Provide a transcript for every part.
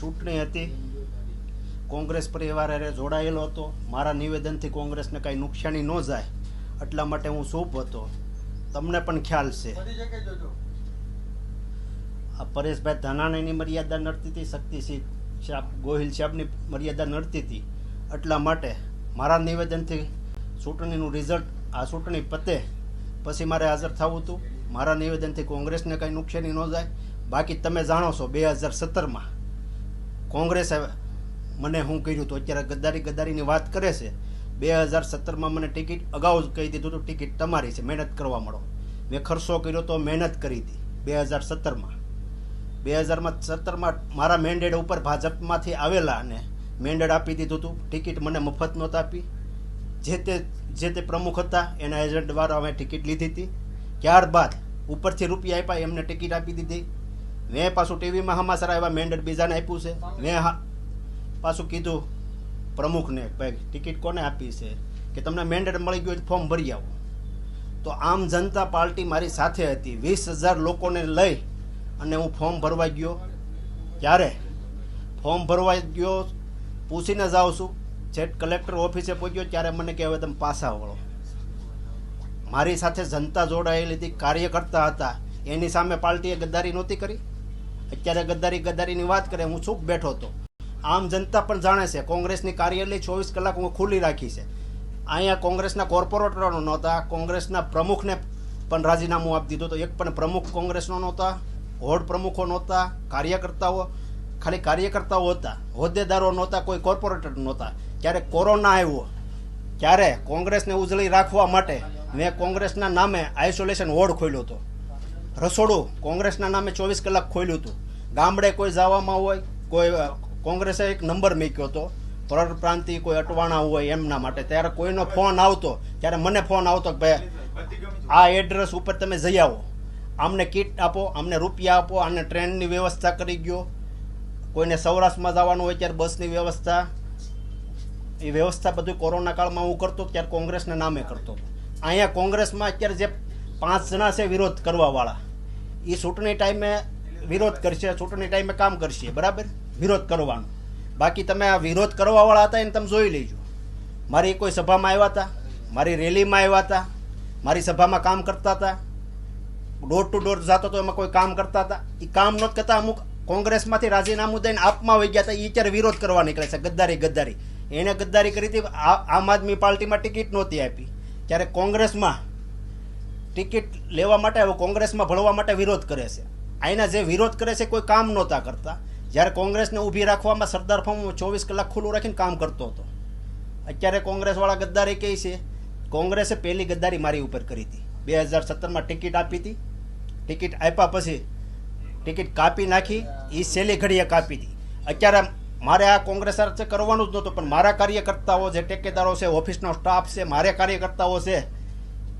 ચૂંટણી હતી. કોંગ્રેસ પરિવાર અરે જોડાયેલો હતો. મારા નિવેદનથી કોંગ્રેસને કાંઈ નુકસાની ન જાય એટલા માટે હું ચૂપ હતો. તમને પણ ખ્યાલ છે. આ પરેશભાઈ ધાનાણીની મર્યાદા નડતી હતી શક્તિસિંહ સાહેબ ગોહિલ સાહેબની મર્યાદા નડતી હતી. એટલા માટે મારા નિવેદનથી ચૂંટણીનું રિઝલ્ટ આ ચૂંટણી પતે. પછી મારે હાજર થવું હતું. મારા નિવેદનથી કોંગ્રેસને કંઈ નુકસાની ન જાય. બાકી તમે જાણો છો બે હજાર સત્તરમાં કોંગ્રેસે મને હું કર્યું હતું અત્યારે ગદ્દારી ગદ્દારીની વાત કરે છે. બે હજાર સત્તરમાં મને ટિકિટ અગાઉ જ કહી દીધું હતું, ટિકિટ તમારી છે, મહેનત કરવા મળો. મેં ખર્ચો કર્યો તો મહેનત કરી હતી બે હજાર સત્તરમાં. બે હજારમાં સત્તરમાં મારા મેન્ડેડ ઉપર ભાજપમાંથી આવેલા અને મેન્ડેડ આપી દીધું હતું. ટિકિટ મને મફત નહોતા આપી. જે તે જે તે પ્રમુખ હતા, એના એજન્ટ દ્વારા અમે ટિકિટ લીધી હતી. ત્યારબાદ ઉપરથી રૂપિયા આપ્યા, એમને ટિકિટ આપી દીધી. મેં પાછું ટીવીમાં હમાસરા એવા મેન્ડેટ બીજાને આપ્યું છે. મેં હા, પાછું કીધું પ્રમુખને ભાઈ, ટિકિટ કોને આપી છે? કે તમને મેન્ડેટ મળી ગયું ફોર્મ ભરી આવો. તો આમ જનતા પાર્ટી મારી સાથે હતી. વીસ હજાર લોકોને લઈ અને હું ફોર્મ ભરવા ગયો. ક્યારે? ફોર્મ ભરવા ગયો, પૂછીને જાઉં છું. જેટ કલેક્ટર ઓફિસે પહોંચ્યો ત્યારે મને કહે હવે તમે પાછા વળો. મારી સાથે જનતા જોડાયેલી હતી, કાર્યકર્તા હતા. એની સામે પાર્ટીએ ગદ્દારી નહોતી કરી. અત્યારે ગદ્દારી ગદ્દારીની વાત કરે, હું ચૂપ બેઠો હતો. આમ જનતા પણ જાણે છે, કોંગ્રેસની કાર્યાલય ચોવીસ કલાક હું ખુલ્લી રાખી છે. અહીંયા કોંગ્રેસના કોર્પોરેટરો નહોતા, કોંગ્રેસના પ્રમુખને પણ રાજીનામું આપી દીધું તો એક પણ પ્રમુખ કોંગ્રેસનો નહોતા, હોડ પ્રમુખો નહોતા, કાર્યકર્તાઓ, ખાલી કાર્યકર્તાઓ હતા. હોદ્દેદારો નહોતા, કોઈ કોર્પોરેટર નહોતા. ત્યારે કોરોના આવ્યો ત્યારે કોંગ્રેસને ઉજળી રાખવા માટે મેં કોંગ્રેસના નામે આઇસોલેશન વોર્ડ ખોલ્યો હતો. રસોડું કોંગ્રેસના નામે ચોવીસ કલાક ખોલ્યું હતું. ગામડે કોઈ જવામાં હોય, કોઈ કોંગ્રેસે એક નંબર મૂક્યો હતો. પરપ્રાંતિ કોઈ અટવાણા હોય એમના માટે. ત્યારે કોઈનો ફોન આવતો, ત્યારે મને ફોન આવતો કે ભાઈ, આ એડ્રેસ ઉપર તમે જઈ આવો. આમને કીટ આપો અમને રૂપિયા આપો, આને ટ્રેનની વ્યવસ્થા કરી ગયો. કોઈને સૌરાષ્ટ્રમાં જવાનું હોય ત્યારે બસની વ્યવસ્થા. એ વ્યવસ્થા બધું કોરોના કાળમાં હું કરતો, ત્યારે કોંગ્રેસના નામે કરતો. અહીંયા કોંગ્રેસમાં અત્યારે જે પાંચ જણા છે વિરોધ કરવાવાળા. એ ચૂંટણી ટાઈમે વિરોધ કરશે, ચૂંટણી ટાઈમે કામ કરશે, બરાબર? વિરોધ કરવાનો. બાકી તમે આ વિરોધ કરવાવાળા હતા એને તમે જોઈ લેજો. મારી કોઈ સભામાં આવ્યા હતા? મારી રેલીમાં આવ્યા હતા? મારી સભામાં કામ કરતા હતા? ડોર ટુ ડોર જતો તો એમાં કોઈ કામ કરતા હતા? એ કામ નહોત કરતા અમુક કોંગ્રેસમાંથી રાજીનામું દઈને આપમાં વહી ગયા હતા એ અત્યારે વિરોધ કરવા નીકળે છે, ગદ્દારી ગદ્દારી. એણે ગદ્દારી કરી હતી આમ આદમી પાર્ટીમાં ટિકિટ નહોતી આપી. ત્યારે કોંગ્રેસમાં ટિકિટ લેવા માટે હવે કોંગ્રેસમાં ભળવા માટે વિરોધ કરે છે. આના જે વિરોધ કરે છે કોઈ કામ નહોતા કરતા. જ્યારે કોંગ્રેસને ઊભી રાખવામાં સરદાર ફોર્મ ચોવીસ કલાક ખુલ્લું રાખીને કામ કરતો હતો. અત્યારે કોંગ્રેસવાળા ગદ્દારી કહે છે, કોંગ્રેસે પહેલી ગદ્દારી મારી ઉપર કરી હતી. બે હજાર સત્તરમાં ટિકિટ આપી હતી. ટિકિટ આપ્યા પછી ટિકિટ કાપી નાખી એ સેલી ઘડીએ કાપી હતી. અત્યારે મારે આ કોંગ્રેસ કરવાનું જ નહોતું, પણ મારા કાર્યકર્તાઓ જે ટેકેદારો છે, ઓફિસનો સ્ટાફ છે, મારે કાર્યકર્તાઓ છે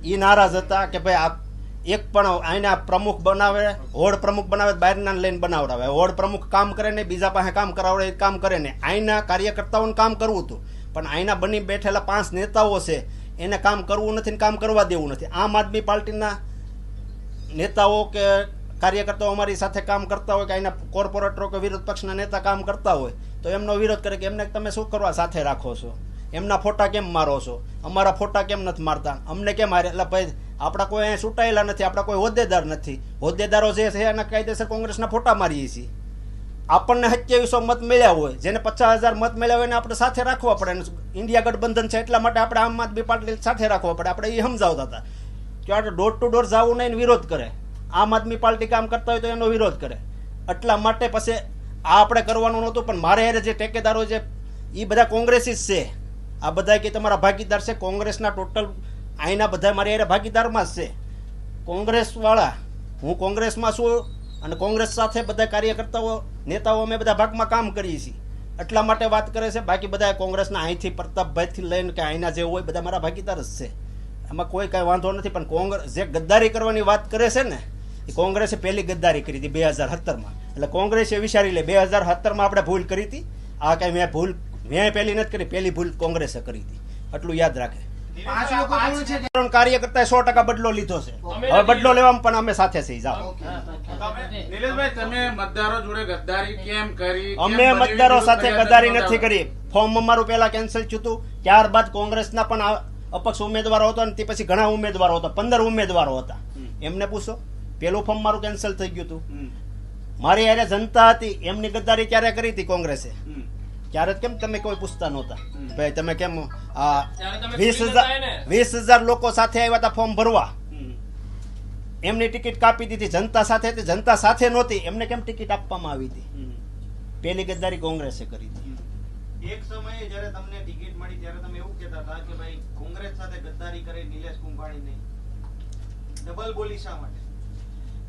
એ નારાજ હતા કે ભાઈ આ એક પણ આના પ્રમુખ બનાવે, હોડ પ્રમુખ બનાવે, બહારના લઈને બનાવડાવે. હોડ પ્રમુખ કામ કરે ને બીજા પાસે કામ કરાવડે કામ કરે ને આઈના કાર્યકર્તાઓને કામ કરવું હતું. પણ આઈના બની બેઠેલા પાંચ નેતાઓ છે, એને કામ કરવું નથી ને કામ કરવા દેવું નથી. આમ આદમી પાર્ટીના નેતાઓ કે કાર્યકર્તાઓ અમારી સાથે કામ કરતા હોય કે અહીંના કોર્પોરેટરો કે વિરોધ પક્ષના નેતા કામ કરતા હોય, તો એમનો વિરોધ કરે કે એમને તમે શું કરવા સાથે રાખો છો? એમના ફોટા કેમ મારો છો? અમારા ફોટા કેમ નથી મારતા? અમને કેમ મારે એટલે ભાઈ, આપણા કોઈ અહીંયા ચૂંટાયેલા નથી, આપણા કોઈ હોદ્દેદાર નથી. હોદ્દેદારો જે છે, એના કાયદેસર કોંગ્રેસના ફોટા મારીએ છીએ. આપણને સત્યાવીસો મત મળ્યા હોય, જેને પચાસ હજાર મત મળ્યા હોય એને આપણે સાથે રાખવા પડે. ઇન્ડિયા ગઠબંધન છે, એટલા માટે આપણે આમ આદમી પાર્ટી સાથે રાખવા પડે. આપણે એ સમજાવતા હતા. કે આપણે ડોર ટુ ડોર જવું નહીં વિરોધ કરે. આમ આદમી પાર્ટી કામ કરતા હોય તો એનો વિરોધ કરે. એટલા માટે પછી આ આપણે કરવાનું નહોતું, પણ મારે જે ટેકેદારો છે એ બધા કોંગ્રેસી જ છે. આ બધા કે તમારા ભાગીદાર છે, કોંગ્રેસના ટોટલ અહીંના બધા મારી યારે ભાગીદારમાં જ છે. કોંગ્રેસવાળા, હું કોંગ્રેસમાં છું અને કોંગ્રેસ સાથે બધા કાર્યકર્તાઓ, નેતાઓ અમે બધા ભાગમાં કામ કરીએ છીએ. એટલા માટે વાત કરે છે, બાકી બધા કોંગ્રેસના અહીંથી પ્રતાપભાઈથી લઈને કે અહીંના જે હોય બધા મારા ભાગીદાર જ છે. એમાં કોઈ કાંઈ વાંધો નથી, પણ કોંગ્રેસ જે ગદ્દારી કરવાની વાત કરે છે ને, એ કોંગ્રેસે પહેલી ગદ્દારી કરી હતી બે હજાર સત્તરમાં. એટલે કોંગ્રેસે વિચારી લે, બે હજાર સત્તરમાં આપણે ભૂલ કરી હતી. આ કાંઈ મેં ભૂલ મેં પહેલી નથી કરી પહેલી ભૂલ કોંગ્રેસે કરી હતી. એટલું યાદ રાખે. પાંચ લોકો કોણ છે ત્રણ કાર્યકર્તાએ સો ટકા બદલો લીધો છે. હવે બદલો લેવામાં પણ અમે સાથે છીએ જાઓ. તમે મતદારો જોડે ગદ્દારી કેમ કરી? અમે મતદારો સાથે ગદ્દારી નથી કરી. ફોર્મ અમારું પહેલા કેન્સલ થયું હતું. ત્યારબાદ કોંગ્રેસના પણ અપક્ષ ઉમેદવારો હતો અને તે પછી ઘણા ઉમેદવારો હતા. પંદર ઉમેદવારો હતા. એમને પૂછો. પેલું ફોર્મ મારું કેન્સલ થઈ ગયું હતું. મારી યારે જનતા હતી. એમની ગદ્દારી ક્યારે કરી હતી કોંગ્રેસે. ત્યારે કેમ તમે કોઈ પૂછતા નહોતા? ભાઈ તમે કેમ આ વીસ હજાર વીસ હજાર લોકો સાથે આવ્યા હતા ફોર્મ ભરવા. એમની ટિકિટ કાપી દીધી. જનતા સાથે હતી. જનતા સાથે નહોતી. એમને કેમ ટિકિટ આપવામાં આવી હતી. પેલી ગદ્દારી કોંગ્રેસે કરી હતી. એક સમયે જ્યારે તમને ટિકિટ મળી ત્યારે તમે એવું કહેતા હતા કે ભાઈ કોંગ્રેસ સાથે ગદ્દારી કરે નિલેશ કુંભાણી નહીં. ડબલ બોલી શા માટે?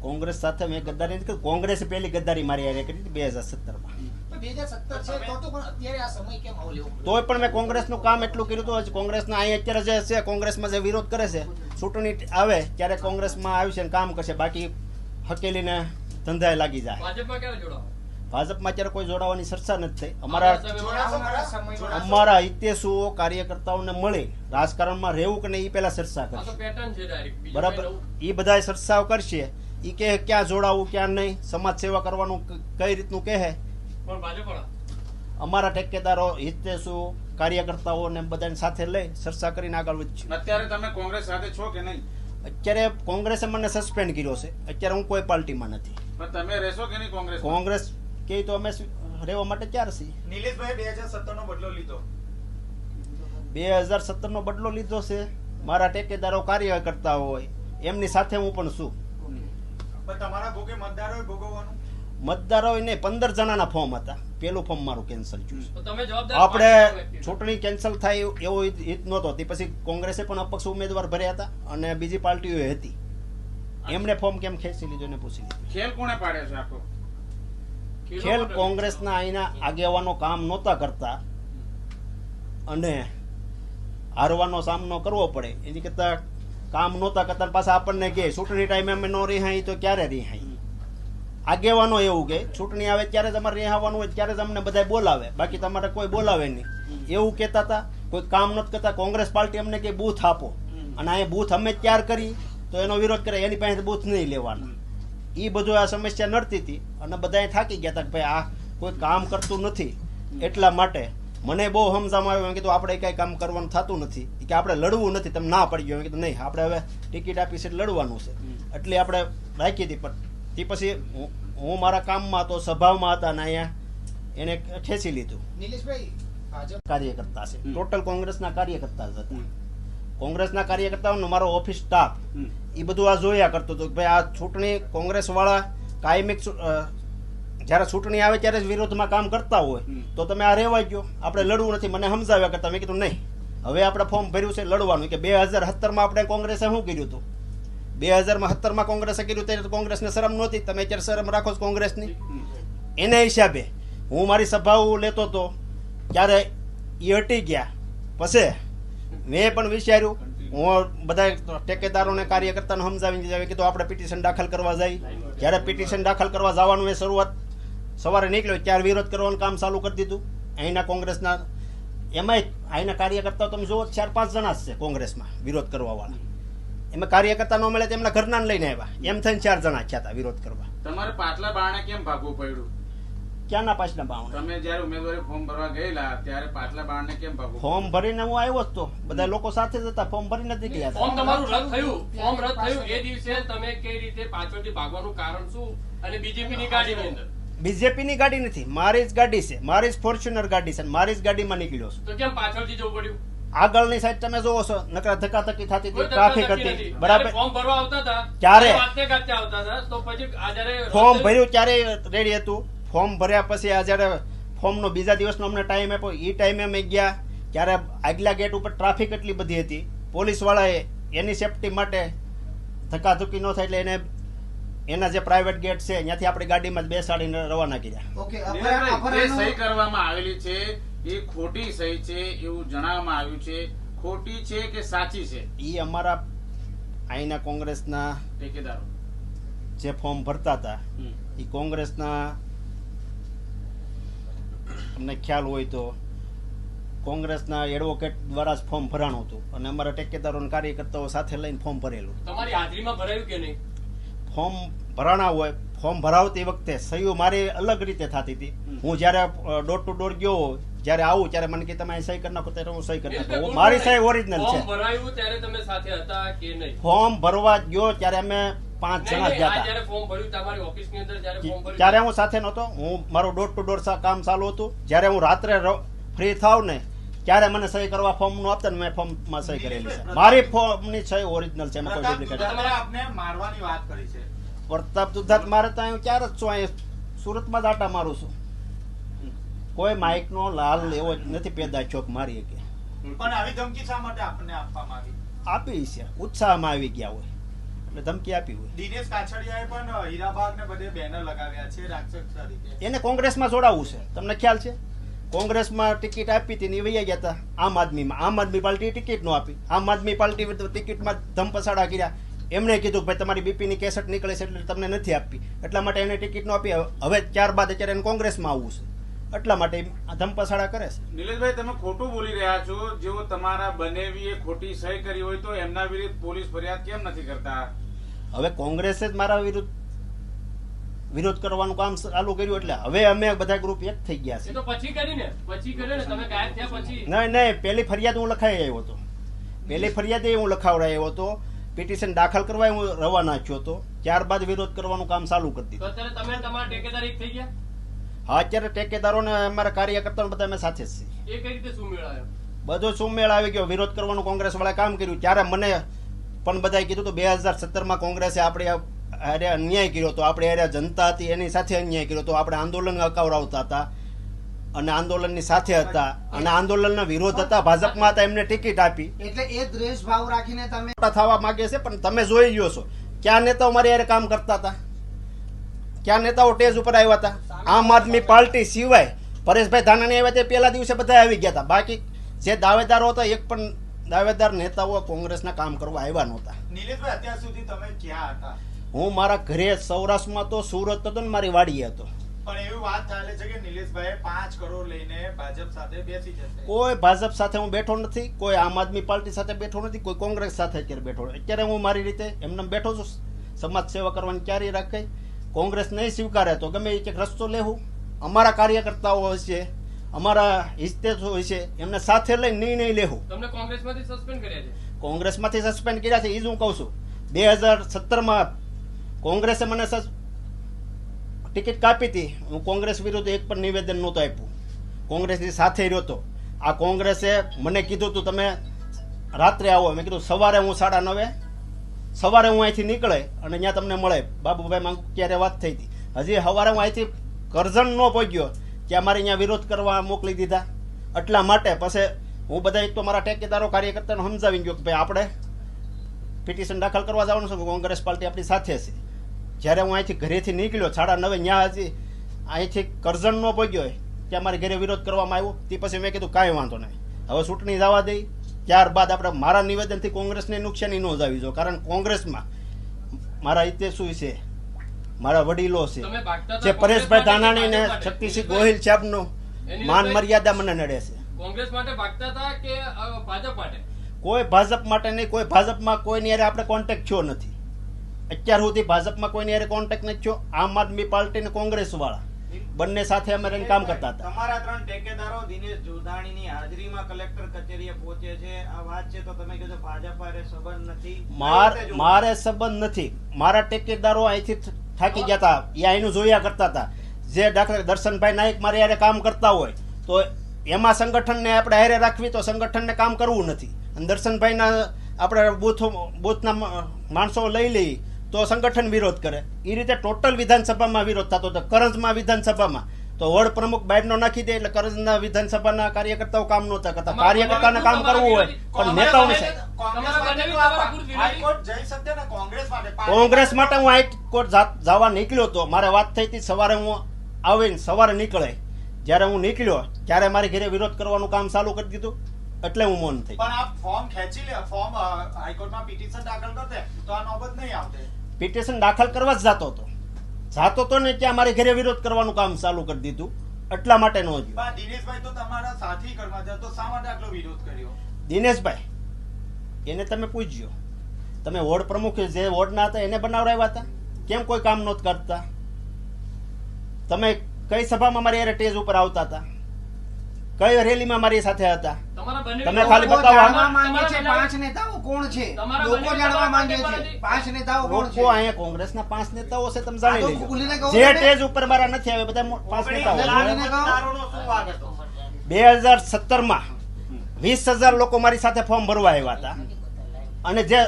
કોંગ્રેસ સાથે મેં ગદ્દારી નથી કોંગ્રેસે પેલી ગદ્દારી મારી હારે કરી હતી બે હજાર સત્તરમાં. બે હજાર સત્તર છે તો તો પણ અત્યારે આ સમય કેમ આવો લેવો તોય પણ મેં કોંગ્રેસનું કામ એટલું કર્યું હતું કોંગ્રેસના અહીં અત્યારે જે છે કોંગ્રેસમાં જે વિરોધ કરે છે ચૂંટણી આવે ત્યારે કોંગ્રેસમાં આવી ને કામ કરશે. બાકી હકેલીને ધંધાએ લાગી જાય. ભાજપમાં ક્યારે જોડાવો? ભાજપમાં અત્યારે કોઈ જોડાવાની ચર્ચા નથી થઈ. અમારા અમારા હિતેશુઓ કાર્યકર્તાઓને મળી રાજકારણમાં રહેવું કે નહીં એ પહેલા ચર્ચા આ કરશે. પેટર્ન છે ડાયરેક્ટ બીજું બરાબર? એ બધા ચર્ચાઓ કરશે. એ કે ક્યાં જોડાવું ક્યાં નહીં? સમાજ સેવા કરવાનું કઈ રીતનું કહે? અમારા ટેકેદારો હિતેશુ કાર્યકર્તાઓને બધાને સાથે લઈ ચર્ચા કરીને આગળ વધશું. અત્યારે તમે કોંગ્રેસ સાથે છો કે નહીં? અત્યારે કોંગ્રેસે મને સસ્પેન્ડ કર્યો છે. અત્યારે હું કોઈ પાર્ટીમાં નથી. પણ તમે રહેશો કે નહીં કોંગ્રેસ કોંગ્રેસ કે તો અમે રહેવા માટે ચાર છીએ. નીલેશભાઈ બે હજાર સત્તર નો બદલો લીધો. બે હજાર સત્તરનો બદલો લીધો છે. મારા ટેકેદારો કાર્યકર્તા હોય એમની સાથે હું પણ છું. પણ તમારા ભોગે મતદારો ભોગવવાનું? મતદારોએ ને પંદર જણાના ફોર્મ હતા. પેલું ફોર્મ મારું કેન્સલ થયું છે. તો તમે જવાબદાર આપણે ચૂંટણી કેન્સલ થાય એવું- હિત હિત નહોતો. હતી પછી કોંગ્રેસે પણ અપક્ષ ઉમેદવાર ભર્યા હતા અને બીજી પાર્ટીઓ હતી. એમને ફોર્મ કેમ ખેંચી લીધું એને પૂછી લીધું. ખેલ કોણે પાડે છે આખો? ખેલ કોંગ્રેસના અહીંના આગેવાનો કામ નહોતા કરતા. અને હારવાનો સામનો કરવો પડે. એની કરતા કામ નહોતા કરતા. પાછા આપણને કે ચૂંટણી ટાઈમે અમે ન રિહાઈ તો ક્યારે રિહાઈ આગેવાનો એવું કે, ચૂંટણી આવે ત્યારે તમારે રિહાવાનું હોય, ત્યારે જ અમને બધા બોલાવે. બાકી તમારે કોઈ બોલાવે નહીં. એવું કહેતા હતા. કોઈ કામ નથી કરતા, કોંગ્રેસ પાર્ટી અમને કે બૂથ આપો. અને અહીંયા બૂથ અમે તૈયાર કરી, તો એનો વિરોધ કરે, એની પાસે બૂથ નહીં લેવાના. એ બધું આ સમસ્યા નડતી હતી અને બધા થાકી ગયા હતા કે ભાઈ આ કોઈ કામ કરતું નથી. એટલા માટે મને બહુ સમજામાં આવ્યું. કીધું, આપણે કાંઈ કામ કરવાનું થતું નથી. કે આપણે લડવું નથી. તમે ના પડી ગયો. કીધું, નહીં, આપણે હવે ટિકિટ આપી છે લડવાનું છે. એટલે આપણે રાખી હતી, પણ તે પછી હું- હું મારા કામમાં તો સભામાં હતા ને અહીંયા. એને ખેંચી લીધું. નિલેશભાઈ કાર્યકર્તા છે. ટોટલ કોંગ્રેસના કાર્યકર્તા હતા. કોંગ્રેસના કાર્યકર્તાઓનો મારો ઓફિસ સ્ટાફ એ બધું આ જોયા કરતો હતો કે ભાઈ આ ચૂંટણી કોંગ્રેસવાળા કાયમિક જ્યારે ચૂંટણી આવે ત્યારે જ વિરોધમાં કામ કરતા હોય. તો તમે આ રહેવા ગયો. આપણે લડવું નથી. મને સમજાવ્યા કરતા. મેં કીધું નહીં. હવે આપણે ફોર્મ ભર્યું છે લડવાનું. કે બે હજાર સત્તરમાં આપણે કોંગ્રેસે શું કર્યું હતું? બે હજારમાં સત્તરમાં કોંગ્રેસે કર્યું ત્યારે કોંગ્રેસને શરમ નહોતી. તમે અત્યારે શરમ રાખો છો કોંગ્રેસની? એના હિસાબે હું મારી સભાઓ લેતો હતો ત્યારે એ હટી ગયા. પછી મેં પણ વિચાર્યું હું બધા ટેકેદારોને કાર્યકર્તાને સમજાવીને જાય કીધું આપણે પિટિશન દાખલ કરવા જાય. જ્યારે પિટિશન દાખલ કરવા જવાનું એ શરૂઆત સવારે નીકળ્યો ત્યારે વિરોધ કરવાનું કામ ચાલુ કરી દીધું. અહીંના કોંગ્રેસના એમાંય અહીંના કાર્યકર્તાઓ તમે જુઓ ચાર પાંચ જણા જ છે કોંગ્રેસમાં વિરોધ કરવા વાળા એમાં કાર્યકર્તા ન મળે તો એમના ઘરના લઈને આવ્યા. એમ થઈને ચાર જણા થયા હતા વિરોધ કરવા. તમારે પાછલા બારણે કેમ ભાગવું પડ્યું? ક્યાંના પાછલા બાવણ તમે જ્યારે ઉમેદવારી ફોર્મ ભરવા ગયેલા ત્યારે પાછલા બારણે કેમ ભાગવું ફોર્મ ભરીને હું આવ્યો હતો બધા લોકો સાથે જ હતા ફોર્મ ભરીને જ નીકળ્યા ફોર્મ તમારું રદ થયું. ફોર્મ રદ થયું. એ દિવસે તમે કઈ રીતે પાછળથી ભાગવાનું કારણ શું? અને બીજેપી ની ગાડીની અંદર? બીજેપી ની ગાડી નથી. મારી જ ગાડી છે. મારી જ ફોર્ચ્યુનર ગાડી છે મારી જ ગાડીમાં નીકળ્યો છું. તો કેમ પાછળથી જવું પડ્યું? આગળની સાઈડ તમે જોવો છો નકરા ધક્કાધક્કી થતી હતી ટ્રાફિક હતી. બરાબર? ફોર્મ ભરવા આવતા હતા ગાતે આવતા હતા તો પછી આ જ્યારે ફોર્મ ભર્યું ક્યારે રેડી હતું. ફોર્મ ભર્યા પછી આ જ્યારે ફોર્મનો બીજા દિવસનો અમને ટાઈમ આપ્યો. એ ટાઈમે અમે ગયા. ત્યારે આગલા ગેટ ઉપર ટ્રાફિક એટલી બધી હતી. પોલીસ વાળાએ એની સેફટી માટે ધક્કાધુક્કી ન થાય એટલે એને એના જે પ્રાઇવેટ ગેટ છે ત્યાંથી આપણી ગાડીમાં બેસાડીને રવાના કર્યા. ઓકે સહી કરવામાં આવેલી છે એ ખોટી સહી છે એવું જણાવવામાં આવ્યું છે. ખોટી છે કે સાચી છે? એ અમારા અહીંના કોંગ્રેસના ટેકેદારો જે ફોર્મ ભરતા હતા એ કોંગ્રેસના તમને ખ્યાલ હોય તો કોંગ્રેસના એડવોકેટ દ્વારા જ ફોર્મ ભરાણું હતું. અને અમારા ટેકેદારો અને કાર્યકર્તાઓ સાથે લઈને ફોર્મ ભરેલું. તમારી હાજરીમાં ભરાયું કે નહીં? ફોર્મ ભરાણા હોય ફોર્મ ભરાવતી વખતે સહીઓ મારી અલગ રીતે થતી હતી. હું જ્યારે ડોર ટુ ડોર ગયો જ્યારે આવું ત્યારે મને કે તમે સહી કરી નાખો ત્યારે હું સહી કરી નાખું. મારી સહી ઓરિજિનલ છે ફોર્મ ભરાયું ત્યારે તમે સાથે હતા કે નહીં? ફોર્મ ભરવા ગયો ત્યારે અમે પાંચ જણા ગયા જ્યારે ફોર્મ ભર્યું તમારી ઓફિસની અંદર જ્યારે ફોર્મ હતા ત્યારે હું સાથે નહોતો. હું મારું ડોર ટુ ડોર કામ ચાલુ હતું. જ્યારે હું રાત્રે ફ્રી થાવ ને ત્યારે મને સહી કરવા ફોર્મનું આપતા ને મેં ફોર્મમાં સહી કરેલી છે. મારી ફોર્મની સહી ઓરિજિનલ છે મેં કોઈ ડુપ્લિકેટ આપને મારવાની વાત કરી છે. પ્રતાપ સુધાર્થ મારે તો અહીં ક્યારે જ છું? અહીંયા સુરતમાં જ આટા મારું છું. કોઈ માઇકનો લાલ એવો જ નથી પેદા ચોક મારી કે પણ આવી ધમકી શા માટે આપણને આપવામાં આવી? આપી છે. ઉત્સાહમાં આવી ગયા હોય. એટલે ધમકી આપી હોય. દિનેશ કાછડિયાએ પણ હીરાબાગ ને બધે બેનર લગાવ્યા છે રાક્ષસ તરીકે. એને કોંગ્રેસમાં જોડાવવું છે. તમને ખ્યાલ છે? કોંગ્રેસમાં ટિકિટ આપી હતી ને એ વૈયા ગયા હતા. આમ આદમીમાં. આમ આદમી પાર્ટી ટિકિટ નો આપી. આમ આદમી પાર્ટી ટિકિટમાં ધમપસાડા કર્યા. એમણે કીધું કે ભાઈ તમારી બીપીની કેસેટ નીકળે છે એટલે તમને નથી આપી એટલા માટે એને ટિકિટ નો આપી. હવે ત્યારબાદ અત્યારે એને કોંગ્રેસમાં આવવું છે. એટલા માટે આ ધમપસાડા કરે છે. નિલેશભાઈ તમે ખોટું બોલી રહ્યા છો. જેઓ તમારા બનેવીએ ખોટી સહી કરી હોય તો એમના વિરુદ્ધ પોલીસ ફરિયાદ કેમ નથી કરતા? હવે કોંગ્રેસે જ મારા વિરુદ્ધ વિરોધ કરવાનું કામ ચાલુ કર્યું એટલે હવે અમે બધા ગ્રુપ એક થઈ ગયા છે. તો પછી કરીને પછી કર્યો ને. તમે ગાયબ થયા પછી. નહીં નહીં. પહેલી ફરિયાદ હું લખાઈ આવ્યો હતો. પહેલી ફરિયાદ હું લખાવડાયો હતો પિટિશન દાખલ કરવા હું રવાના થયો હતો. ત્યારબાદ વિરોધ કરવાનું કામ ચાલુ કરી દીધું. અત્યારે તમે તમારા ટેકેદાર એક થઈ ગયા? હા અત્યારે ટેકેદારોને અમારા કાર્યકર્તાઓ બધા અમે સાથે એ કઈ રીતે બધો સુમેળ આવી ગયો? વિરોધ કરવાનું કોંગ્રેસ વાળા કામ કર્યું. ત્યારે મને પણ બધાએ કીધું તો બે હજાર સત્તરમાં કોંગ્રેસે આપણે અરે અન્યાય કર્યો તો આપણે અરે જનતા હતી એની સાથે અન્યાય કર્યો તો આપણે આંદોલન અકાવરાવતા હતા. અને આંદોલનની સાથે હતા. અને આંદોલનના વિરોધ હતા. ભાજપમાં હતા એમને ટિકિટ આપી. એટલે એ દ્વેષ ભાવ રાખીને તમે મોટા થવા માંગે છે પણ તમે જોઈ ગયો છો. ક્યાં નેતાઓ મારી યારે કામ કરતા હતા? ક્યાં નેતાઓ ટેજ ઉપર આવ્યા હતા? આમ આદમી પાર્ટી સિવાય પરેશભાઈ ધાનાણી આવ્યા તે પહેલા દિવસે બધા આવી ગયા હતા. બાકી જે દાવેદારો હતા એક પણ દાવેદાર નેતાઓ કોંગ્રેસના કામ કરવા આવ્યા નહોતા. નીલેશભાઈ અત્યાર સુધી તમે ક્યાં હતા? હું મારા ઘરે સૌરાષ્ટ્રમાં તો સુરત હતો ને મારી વાડીએ હતો. પણ એવી વાત ચાલે છે કે નિલેશભાઈ પાંચ કરોડ લઈને ભાજપ સાથે બેસી જશે. કોઈ ભાજપ સાથે હું બેઠો નથી કોઈ આમ આદમી પાર્ટી સાથે બેઠો નથી કોઈ કોંગ્રેસ સાથે અત્યારે બેઠો અત્યારે હું મારી રીતે એમને બેઠો છું સમાજ સેવા કરવાની ક્યારેય રાખે કોંગ્રેસ નહીં સ્વીકારે તો ગમે એક રસ્તો લેવું. અમારા કાર્યકર્તાઓ હશે અમારા હિસ્તેજ હોય છે એમને સાથે લઈને નિર્ણય લેવું. તમને કોંગ્રેસમાંથી સસ્પેન્ડ કર્યા છે? કોંગ્રેસમાંથી સસ્પેન્ડ કર્યા છે એ જ હું કહું છું. બે હજાર સત્તરમાં કોંગ્રેસે મને ટિકિટ કાપી હતી. હું કોંગ્રેસ વિરુદ્ધ એક પણ નિવેદન નહોતું આપ્યું. કોંગ્રેસની સાથે રહ્યો હતો આ કોંગ્રેસે મને કીધું તું, તમે રાત્રે આવો. મેં કીધું, સવારે હું સાડા નવે, સવારે હું અહીંથી નીકળે અને અહીંયા તમને મળે. બાબુભાઈ માંગ ક્યારે વાત થઈ હતી. હજી સવારે હું અહીંથી કરજણ ન પહોંચ્યો. કે મારે અહીંયા વિરોધ કરવા મોકલી દીધા. એટલા માટે પછી હું બધા એક તો મારા ટેકેદારો કાર્યકર્તાને સમજાવી ગયો કે ભાઈ આપણે પિટિશન દાખલ કરવા જવાનું છે, કોંગ્રેસ પાર્ટી આપણી સાથે છે. જ્યારે હું અહીંથી ઘરેથી નીકળ્યો સાડા નવે ત્યાં હજી અહીંથી કરજણ ન પહોંચ્યો ત્યાં મારે ઘરે વિરોધ કરવામાં આવ્યો તે પછી મેં કીધું કાંઈ વાંધો નહીં. હવે ચૂંટણી જવા દઈ ત્યારબાદ આપણે મારા નિવેદનથી કોંગ્રેસને નુકસાની ન જાવી જો કારણ કોંગ્રેસમાં મારા હિતેશુ છે મારા વડીલો છે હતા જે પરેશભાઈ ધાનાણી ને? શક્તિસિંહ ગોહિલ સાહેબનું માન મર્યાદા મને નડે છે. કોંગ્રેસ માટે ભાગતા હતા કે ભાજપ માટે? કોઈ ભાજપ માટે નહીં કોઈ ભાજપમાં કોઈની હારે આપણે કોન્ટેક્ટ થયો નથી. અત્યાર સુધી ભાજપમાં કોઈને હારે કોન્ટેક્ટ નથી થયો. આમ આદમી પાર્ટી ને કોંગ્રેસ વાળા બંને સાથે અમે રહીને કામ કરતા હતા. તમારા ત્રણ ટેકેદારો દિનેશ જોધાણીની હાજરીમાં કલેક્ટર કચેરીએ પહોંચે છે. આ વાત છે તો તમે કહો ભાજપ સંબંધ નથી. માર સંબંધ નથી. મારા ટેકેદારો અહીંથી થાકી ગયા હતા. એ અહીંનું જોયા કરતા હતા. જે દાખલા દર્શનભાઈ નાયક મારે યારે કામ કરતા હોય તો એમાં સંગઠનને આપણે હારે રાખવી તો સંગઠનને કામ કરવું નથી. અને દર્શનભાઈના આપણે બૂથ બૂથના માણસો લઈ લઈ તો સંગઠન વિરોધ કરે. એ રીતે ટોટલ વિધાનસભામાં વિરોધ થતો હતો. કરંજમાં વિધાનસભામાં. તો વડ પ્રમુખ બાઇડનો નાખી દે એટલે કરંજના વિધાનસભાના કાર્યકર્તાઓ કામ નહોતા કરતા કાર્યકર્તાને કામ કરવું હોય પણ નેતાઓને કોંગ્રેસ માટે બંને તો આ તમારા પૂર્વ હાઈકોર્ટ જઈ શકતે ને કોંગ્રેસ માટે કોંગ્રેસ માટે હું હાઈકોર્ટ જવા નીકળ્યો હતો મારે વાત થઈ હતી સવારે હું આવીને સવારે નીકળે. જ્યારે હું નીકળ્યો ત્યારે મારે ઘરે વિરોધ કરવાનું કામ ચાલુ કરી દીધું. એટલે હું મૌન થઈ પણ આ ફોર્મ ખેંચી લે ફોર્મ હાઈકોર્ટમાં પિટિશન દાખલ કરતે તો આ નોબત નહીં આવતે. પિટિશન દાખલ કરવા જ જતો હતો. જાતો તો ને ત્યાં મારે ઘરે વિરોધ કરવાનું કામ ચાલુ કરી દીધું. એટલા માટે નો ગયો દિનેશભાઈ તો તમારા સાથી કરવા જતો શા માટે આટલો વિરોધ કર્યો? દિનેશભાઈ એને તમે પૂછજો. તમે વોર્ડ પ્રમુખ જે વોર્ડના હતા એને બનાવડાવ્યા હતા? કેમ કોઈ કામ નહોત કરતા? તમે કઈ સભામાં મારી એરે ટેજ ઉપર આવતા હતા? કઈ રેલીમાં મારી સાથે હતા? તમે ખાલી બતાવો. છે પાંચ નેતાઓ કોણ છે? લોકો જાણવા માંગે છે પાંચ નેતાઓ કોણ છે? અહીંયા કોંગ્રેસના પાંચ નેતાઓ છે તમે જાણી લેજો. જે ટેજ સ્ટેજ ઉપર મારા નથી આવે બધા પાંચ નેતાઓ બે હજાર સત્તરમાં વીસ હજાર લોકો મારી સાથે ફોર્મ ભરવા આવ્યા હતા. અને જે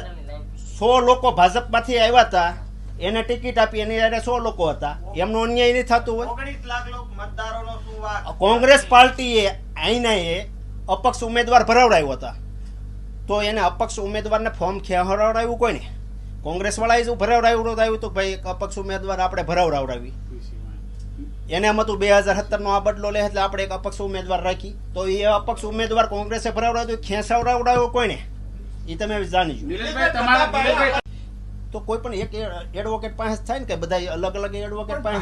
સો લોકો ભાજપમાંથી આવ્યા હતા એને ટિકિટ આપી એની હારે સો લોકો હતા. એમનો અન્યાય નહીં થતું હોય. ઓગણીસ લાખ લોક મતદારોનો શું કોંગ્રેસ પાર્ટીએ આઈનાએ અપક્ષ ઉમેદવાર ભરાવડાવ્યો હતા. તો એને અપક્ષ ઉમેદવારને ફોર્મ ખવડાવ્યું કોઈને? કોંગ્રેસ વાળાએ જો ભરાવડાવ્યું આવ્યું તો ભાઈ અપક્ષ ઉમેદવાર આપણે ભરાવડાવડાવી. એને એમ હતું બે હજાર સત્તરનો આ બદલો લે એટલે આપણે એક અપક્ષ ઉમેદવાર રાખી. તો એ અપક્ષ ઉમેદવાર કોંગ્રેસે ભરાવડાવ્યો ખેંચાવડાવડાવ્યો કોઈને? એ તમે જાણીજો નિલેશભાઈ તમારા નિલેશભાઈ તો કોઈ પણ એક એડવોકેટ પાસે થાય ને કે બધા અલગ અલગ એડવોકેટ પાસે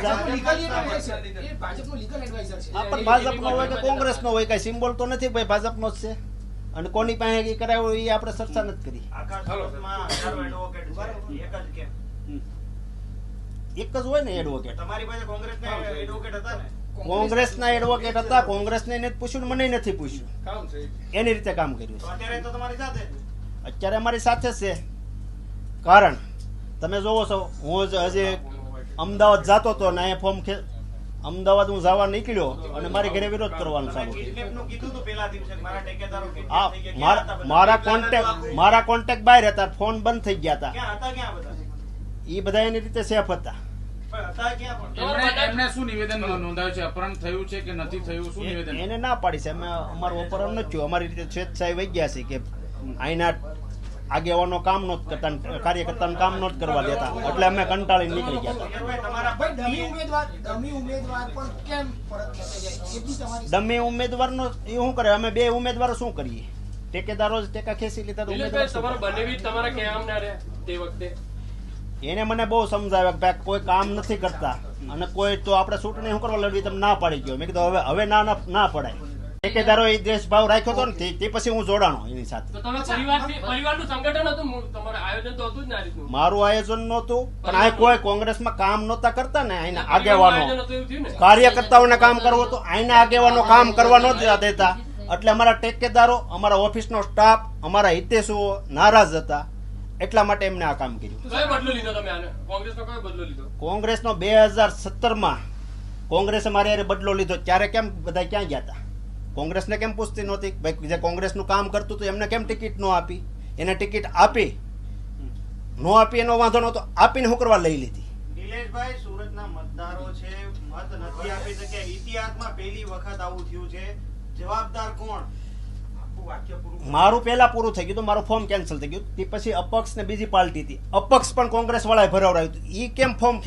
પણ ભાજપનો હોય કે કોંગ્રેસનો હોય કઈ સિમ્બોલ તો નથી ભાઈ ભાજપનો જ છે. અને કોની પાસે એ કરાવ્યો એ આપણે ચર્ચા નથી કરી. એક જ કેમ? એક જ હોય ને એડવોકેટ તમારી પાસે કોંગ્રેસના એડવોકેટ હતા ને? કોંગ્રેસના એડવોકેટ હતા. કોંગ્રેસને નથી પૂછ્યું મને નથી પૂછ્યું. એની રીતે કામ કર્યું અત્યારે તો તમારી સાથે અત્યારે અમારી સાથે છે. કારણ તમે જોવો છો હું જ હજી અમદાવાદ જતો હતો ને અહીંયા ફોર્મ અમદાવાદ હું જવા નીકળ્યો અને મારી ઘરે વિરોધ કરવાનો ચાલુ મારા હતા મારા કોન્ટેક્ટ બહાર હતા ફોન બંધ થઈ ગયા હતા. એ બધા એની રીતે સેફ હતા. એને ના પાડી છે. અમે અમારું અપહરણ નથી અમારી રીતે સ્વેચ્છાએ વહી ગયા છે કે અહીંના આગેવાનો કામ નો કરતા કાર્યકર્તાનું કામ નહોત કરવા દેતા. એટલે અમે કંટાળીને નીકળી ગયા. હતા ડમી ઉમેદવારનો એ શું કરે? અમે બે ઉમેદવારો શું કરીએ? ટેકેદારો જ ટેકા ખેંચી લીધા તો ઉમેદવાર તે વખતે? એને મને બહુ સમજાવ્યા કે ભાઈ કોઈ કામ નથી કરતા. અને કોઈ તો આપણે ચૂંટણી શું કરવા લડવી તમે ના પાડી ગયો. મેં કીધું હવે હવે ના ના ના પડાય. ઠેકેદારો એ દેશભાવ રાખ્યો હતો ને તે- પછી હું જોડાણો એની સાથે. તો તમે પરિવારથી પરિવારનું સંગઠન હતું તમારું આયોજન તો હતું જ ને રીતનું. મારું આયોજન નહોતું પણ આ કોઈ કોંગ્રેસમાં કામ નહોતા કરતા ને અહીંના આગેવાનો. ને? કાર્યકર્તાઓને કામ કરવું હતું અહીંના આગેવાનો કામ કરવા નહોતા દેતા. એટલે અમારા ટેકેદારો અમારા ઓફિસનો સ્ટાફ અમારા હિતેશુઓ નારાજ હતા. એટલા માટે એમને આ કામ કર્યું. કોંગ્રેસ નો કોંગ્રેસનો બે હજાર સત્તરમાં કોંગ્રેસે મારી બદલો લીધો. ત્યારે કેમ બધા ક્યાં ગયા હતા? કોંગ્રેસને કેમ પૂછતી નહોતી? ભાઈ જે કોંગ્રેસનું કામ કરતું હતું એમને કેમ ટિકિટ ન આપી? એને ટિકિટ આપી. ન આપી એનો વાંધો નહોતો. આપીને હું કરવા લઈ લીધી. નિલેશભાઈ સુરતના મતદારો છે. મત નથી આપી શક્યા. ઇતિહાસમાં પહેલી વખત આવું થયું છે. જવાબદાર કોણ? મારું પહેલા પૂરું થઈ ગયું મારું ફોર્મ કેન્સલ થઈ ગયું તે પછી અપક્ષ ને બીજી પાર્ટી હતી. અપક્ષ પણ કોંગ્રેસ વાળાએ ભરાવડાવ્યું હતું. એ કેમ ફોર્મ